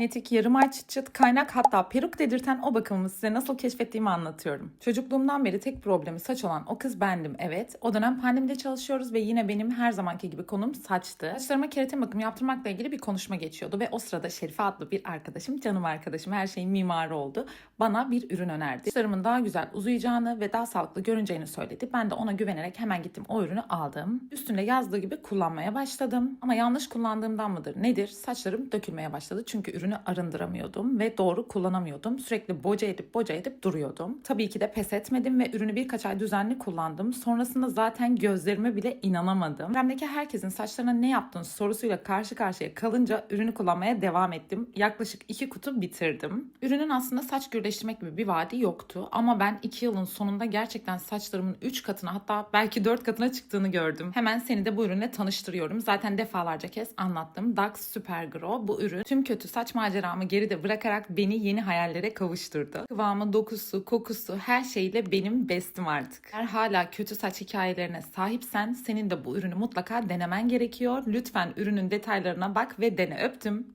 Netik, yarım çıt çıt, kaynak hatta peruk dedirten o bakımımı size nasıl keşfettiğimi anlatıyorum. Çocukluğumdan beri tek problemi saç olan o kız bendim evet. O dönem pandemide çalışıyoruz ve yine benim her zamanki gibi konum saçtı. Saçlarıma keratin bakımı yaptırmakla ilgili bir konuşma geçiyordu ve o sırada Şerife adlı bir arkadaşım, canım arkadaşım, her şeyin mimarı oldu. Bana bir ürün önerdi. Saçlarımın daha güzel uzayacağını ve daha sağlıklı görüneceğini söyledi. Ben de ona güvenerek hemen gittim o ürünü aldım. Üstünde yazdığı gibi kullanmaya başladım. Ama yanlış kullandığımdan mıdır nedir? Saçlarım dökülmeye başladı çünkü ürünü arındıramıyordum ve doğru kullanamıyordum. Sürekli boca edip boca edip duruyordum. Tabii ki de pes etmedim ve ürünü birkaç ay düzenli kullandım. Sonrasında zaten gözlerime bile inanamadım. Çevremdeki herkesin saçlarına ne yaptın sorusuyla karşı karşıya kalınca ürünü kullanmaya devam ettim. Yaklaşık iki kutu bitirdim. Ürünün aslında saç gürleştirmek gibi bir vaadi yoktu. Ama ben iki yılın sonunda gerçekten saçlarımın 3 katına hatta belki 4 katına çıktığını gördüm. Hemen seni de bu ürünle tanıştırıyorum. Zaten defalarca kez anlattım. Dax Super Grow bu ürün tüm kötü saç maceramı geride bırakarak beni yeni hayallere kavuşturdu. Kıvamı, dokusu, kokusu her şeyle benim bestim artık. Eğer hala kötü saç hikayelerine sahipsen senin de bu ürünü mutlaka denemen gerekiyor. Lütfen ürünün detaylarına bak ve dene öptüm.